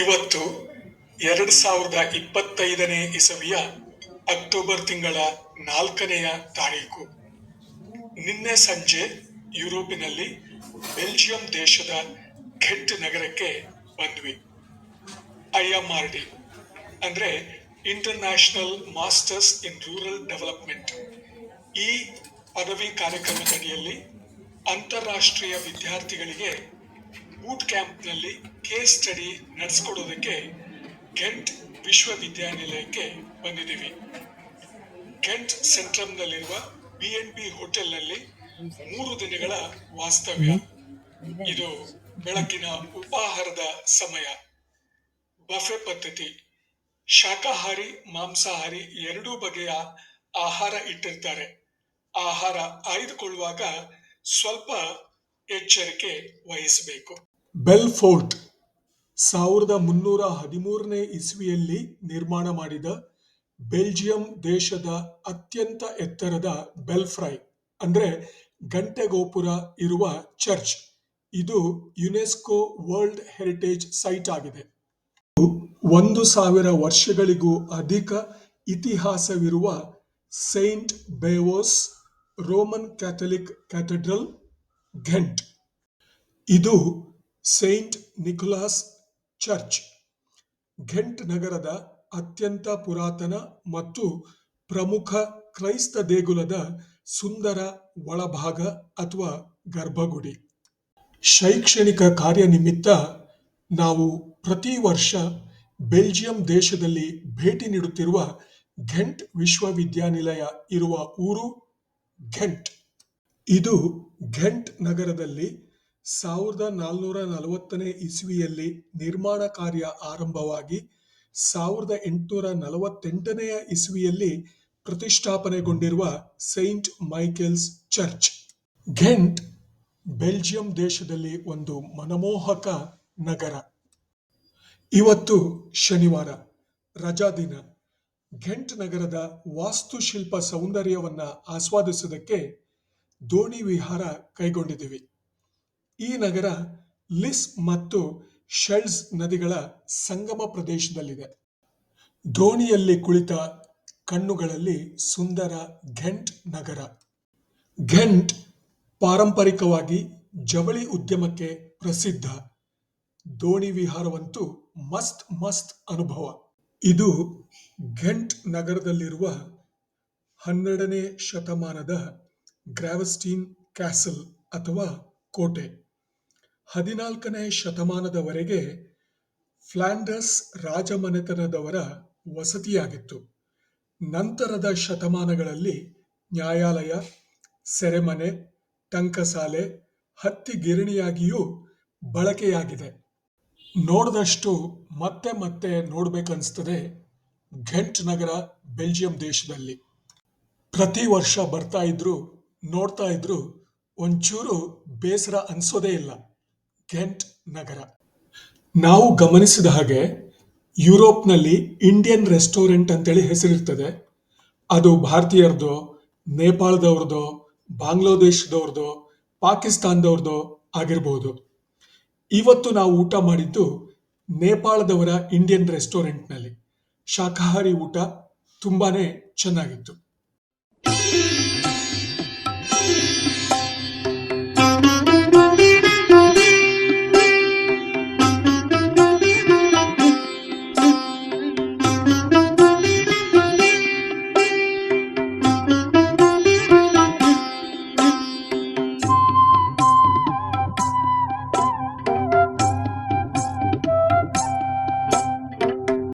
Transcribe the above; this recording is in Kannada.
ಎರಡ್ ಸಾವಿರದ ಇಪ್ಪತ್ತೈದನೇ ಇಸವಿಯ ಅಕ್ಟೋಬರ್ ತಿಂಗಳ ನಾಲ್ಕನೆಯ ತಾರೀಕು. ನಿನ್ನೆ ಸಂಜೆ ಯುರೋಪಿನಲ್ಲಿ ಬೆಲ್ಜಿಯಂ ದೇಶದ ಘೆಂಟ್ ನಗರಕ್ಕೆ ಬಂದ್ವಿ. ಐ ಎಂ ಆರ್ ಡಿ ಅಂದ್ರೆ international masters in rural development. ಈ ಪದವಿ ಕಾರ್ಯಕ್ರಮದಡಿಯಲ್ಲಿ ಅಂತಾರಾಷ್ಟ್ರೀಯ ವಿದ್ಯಾರ್ಥಿಗಳಿಗೆ ಬೂಟ್ ಕ್ಯಾಂಪ್ನಲ್ಲಿ ಕೇಸ್ ಸ್ಟಡಿ ನಡೆಸ್ಕೊಡೋದಕ್ಕೆ ಘೆಂಟ್ ವಿಶ್ವವಿದ್ಯಾನಿಲಯಕ್ಕೆ ಬಂದಿದ್ದೀವಿ. ಘೆಂಟ್ ಸೆಂಟ್ರಮ್ನಲ್ಲಿರುವ ಬಿ ಎನ್ ಬಿ ಹೋಟೆಲ್ನಲ್ಲಿ ಮೂರು ದಿನಗಳ ವಾಸ್ತವ್ಯ. ಇದು ಬೆಳಕಿನ ಉಪಾಹಾರದ ಸಮಯ. ಬಫೆ ಪದ್ಧತಿ. ಶಾಖಾಹಾರಿ, ಮಾಂಸಾಹಾರಿ ಎರಡೂ ಬಗೆಯ ಆಹಾರ ಇಟ್ಟಿರ್ತಾರೆ. ಆಹಾರ ಆಯ್ದುಕೊಳ್ಳುವಾಗ ಸ್ವಲ್ಪ ಎಚ್ಚರಿಕೆ ವಹಿಸಬೇಕು. ಬೆಲ್ ಫೋರ್ಟ್ ಸಾವಿರದ ಮುನ್ನೂರ ಹದಿಮೂರನೇ ಇಸ್ವಿಯಲ್ಲಿ ನಿರ್ಮಾಣ ಮಾಡಿದ ಬೆಲ್ಜಿಯಂ ದೇಶದ ಅತ್ಯಂತ ಎತ್ತರದ ಬೆಲ್ಫ್ರೈ, ಅಂದ್ರೆ ಗಂಟೆ ಗೋಪುರ ಇರುವ ಚರ್ಚ್. ಇದು ಯುನೆಸ್ಕೋ ವರ್ಲ್ಡ್ ಹೆರಿಟೇಜ್ ಸೈಟ್ ಆಗಿದೆ. ಒಂದು ಸಾವಿರ ವರ್ಷಗಳಿಗೂ ಅಧಿಕ ಇತಿಹಾಸವಿರುವ saint Bavo's Roman Catholic cathedral Ghent ಇದು ಸೈಂಟ್ ನಿಕೋಲಾಸ್ ಚರ್ಚ್. ಘೆಂಟ್ ನಗರದ ಅತ್ಯಂತ ಪುರಾತನ ಮತ್ತು ಪ್ರಮುಖ ಕ್ರೈಸ್ತ ದೇಗುಲದ ಸುಂದರ ಒಳಭಾಗ ಅಥವಾ ಗರ್ಭಗುಡಿ. ಶೈಕ್ಷಣಿಕ ಕಾರ್ಯನಿಮಿತ್ತ ನಾವು ಪ್ರತಿ ವರ್ಷ ಬೆಲ್ಜಿಯಂ ದೇಶದಲ್ಲಿ ಭೇಟಿ ನೀಡುತ್ತಿರುವ ಘೆಂಟ್ ವಿಶ್ವವಿದ್ಯಾನಿಲಯ ಇರುವ ಊರು ಘೆಂಟ್ ಇದು ಘೆಂಟ್ ನಗರದಲ್ಲಿ ಸಾವಿರದ ನಾಲ್ನೂರ ನಲವತ್ತನೇ ಇಸ್ವಿಯಲ್ಲಿ ನಿರ್ಮಾಣ ಕಾರ್ಯ ಆರಂಭವಾಗಿ ಸಾವಿರದ ಎಂಟುನೂರ ನಲವತ್ತೆಂಟನೆಯ ಇಸ್ವಿಯಲ್ಲಿ ಪ್ರತಿಷ್ಠಾಪನೆಗೊಂಡಿರುವ saint Michael's church. Ghent Belgium ದೇಶದಲ್ಲಿ ಒಂದು ಮನಮೋಹಕ ನಗರ. ಇವತ್ತು ಶನಿವಾರ ರಜಾದಿನ ಘೆಂಟ್ ನಗರದ ವಾಸ್ತುಶಿಲ್ಪ ಸೌಂದರ್ಯವನ್ನ ಆಸ್ವಾದಿಸೋದಕ್ಕೆ ದೋಣಿ ವಿಹಾರ ಕೈಗೊಂಡಿದ್ದೀವಿ. ಈ ನಗರ ಲಿಸ್ ಮತ್ತು ಶೆಲ್ಸ್ ನದಿಗಳ ಸಂಗಮ ಪ್ರದೇಶದಲ್ಲಿದೆ. ದೋಣಿಯಲ್ಲಿ ಕುಳಿತ ಕಣ್ಣುಗಳಲ್ಲಿ ಸುಂದರ ಘೆಂಟ್ ನಗರ. ಘೆಂಟ್ ಪಾರಂಪರಿಕವಾಗಿ ಜವಳಿ ಉದ್ಯಮಕ್ಕೆ ಪ್ರಸಿದ್ಧ. ದೋಣಿ ವಿಹಾರವಂತೂ ಮಸ್ತ್ ಮಸ್ತ್ ಅನುಭವ. ಇದು ಘೆಂಟ್ ನಗರದಲ್ಲಿರುವ ಹನ್ನೆರಡನೇ ಶತಮಾನದ ಗ್ರಾವಸ್ಟೀನ್ ಕ್ಯಾಸಲ್ ಅಥವಾ ಕೋಟೆ. ಹದಿನಾಲ್ಕನೇ ಶತಮಾನದವರೆಗೆ ಫ್ಲ್ಯಾಂಡರ್ಸ್ ರಾಜಮನೆತನದವರ ವಸತಿಯಾಗಿತ್ತು. ನಂತರದ ಶತಮಾನಗಳಲ್ಲಿ ನ್ಯಾಯಾಲಯ, ಸೆರೆಮನೆ, ಟಂಕಸಾಲೆ, ಹತ್ತಿ ಗಿರಣಿಯಾಗಿಯೂ ಬಳಕೆಯಾಗಿದೆ. ನೋಡಿದಷ್ಟು ಮತ್ತೆ ಮತ್ತೆ ನೋಡ್ಬೇಕನ್ಸ್ತದೆ ಘೆಂಟ್ ನಗರ ಬೆಲ್ಜಿಯಂ ದೇಶದಲ್ಲಿ. ಪ್ರತಿ ವರ್ಷ ಬರ್ತಾ ಇದ್ರು ನೋಡ್ತಾ ಇದ್ರು ಒಂಚೂರು ಬೇಸರ ಅನಿಸೋದೇ ಇಲ್ಲ. ಘೆಂಟ್ ನಗರ. ನಾವು ಗಮನಿಸಿದ ಹಾಗೆ ಯುರೋಪ್ನಲ್ಲಿ ಇಂಡಿಯನ್ ರೆಸ್ಟೋರೆಂಟ್ ಅಂತೇಳಿ ಹೆಸರಿರ್ತದೆ. ಅದು ಭಾರತೀಯರದೋ, ನೇಪಾಳದವ್ರದೋ, ಬಾಂಗ್ಲಾದೇಶದವ್ರದೋ, ಪಾಕಿಸ್ತಾನದವ್ರದೋ ಆಗಿರ್ಬೋದು. ಇವತ್ತು ನಾವು ಊಟ ಮಾಡಿದ್ದು ನೇಪಾಳದವರ ಇಂಡಿಯನ್ ರೆಸ್ಟೋರೆಂಟ್ನಲ್ಲಿ. ಶಾಖಾಹಾರಿ ಊಟ ತುಂಬಾನೇ ಚೆನ್ನಾಗಿತ್ತು.